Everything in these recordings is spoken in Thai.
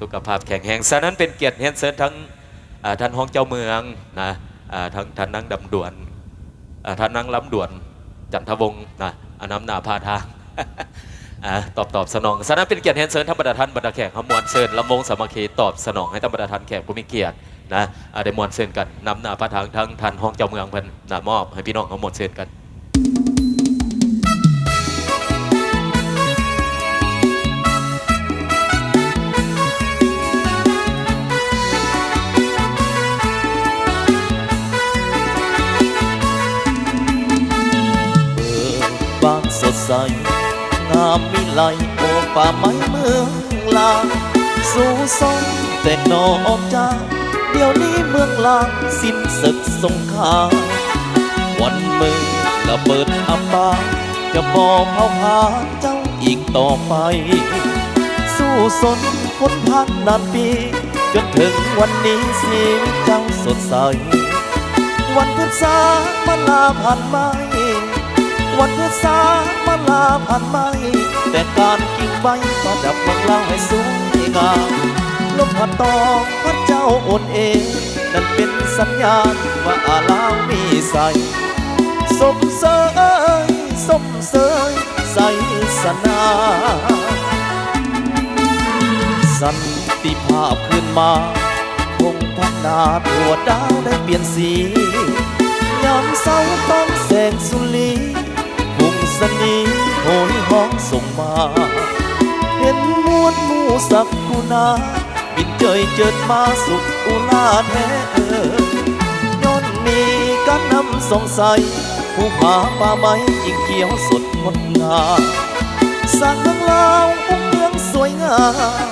สุขภาพแข็งแรงฉะนั้นเป็นเกียรติเฮนเซินทั้งท่านห้องเจ้าเมืองนะทั้งท่านนั่งดำด่วนท่านนั่งล้ำด่วนจันทวงศ์นะอน้ำหนาพาทางตอบตอบสนองฉะนั้นเป็นเกียรติเฮนเซินท่านบรรดาท่านบรรดาแขกขมวลเซินลำวงสามัคคีตอบสนองให้ท่านบรรดาท่านแขกผู้มีเกียรตินะได้มวลเซินกันนำหน้าพาทางทั้งท่านห้องเจ้าเมืองเพิ่นนะมอบให้พี่น้องขมวลเซินกัน ใส งามมิไลโอป่าไม้เมืองลางสู่สองแต่นออกจากเดี๋ยวนี้เมืองลางสิ้นศึกสงครามวันมือระเบิดอับปาจะบอกเผาผาเจ้าอีกต่อไป สู้สนคนพันนานปี จนถึงวันนี้ชีวิตเจ้าสดใส วันพฤษามาลาผ่านไป วันเพฤษามาลาผ่านไปแต่การกิ่งใบประดับเมืองเล่าให้สวยงามลมพัดตองพัดเจ้าโอนเองนั่นเป็นสัญญาณว่าอาลาวมีใสสมเสยสมเสยใสสนาสันติภาพขึ้นมาคงพัฒนาตัวดาวได้เปลี่ยนสียามเศร้าต ส่งมา เห็นมวลหมู่สักกุณาบินเจยเจิดมาสุขอุลาแท้เออย้อนมีการนำสงสัย ผู้ผาป่าไม้ยิงเขียวสดงดงามสร้างเมืองลาวพุ่งเมืองสวยงาม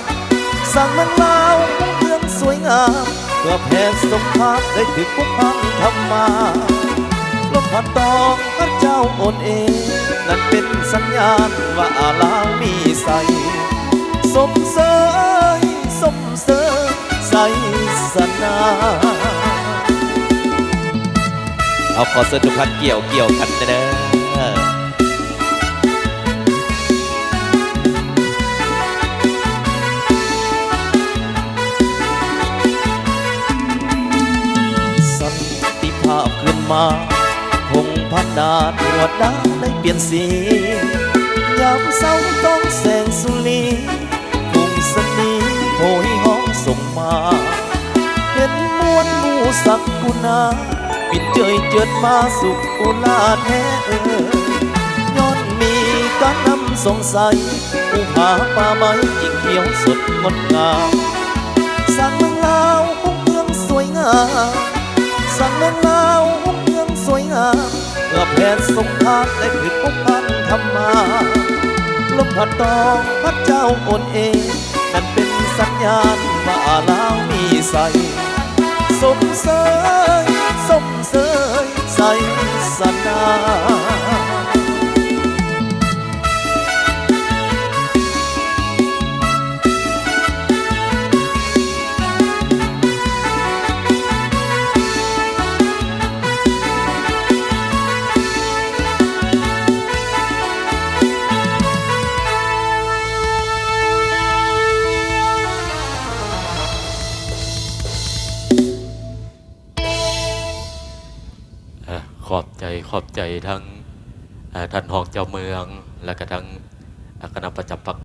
สร้างเมืองลาวพุ่งเมืองสวยงามเพื่อแผ่สงครามได้ถึงพวกพังทำมา มพัดตองพระเจ้าโอนเองนั่นเป็นสัญญาณว่าอาลาวมีใสสมเสยสมเสยใสสนาเอาขอเสนทุกท่านเกี่ยวเกี่ยวกันเด้อสันติภา พขึ้นมาคงพัฒนาตัวดาได้เปลี่ยนสียามเศร้าต้องแสงสุรีพุ่งสนีโหยห้องส่งมา เห็นมวลหมู่สักกุณาบินเจยเจิดมาสุขอุลาแท้เออย้อนมีการนำสงสัยผู้ผาป่าไม้ยิ่งเขียวสดงดงามสร้างเมืองลาวพุ่งเมืองสวยงามสร้างเมืองลาว แผนสงครามและผิดพบพันธรรมาลมพัดตองพัดเจ้าโอนเองนั่นเป็นสัญญาณว่าอาลาวมีใสสมเสยสมเสยใสสนา อะขอบใจขอบใจทั้งท่านหองเจ้าเมือง และก็ทั้งคณะประจำพัก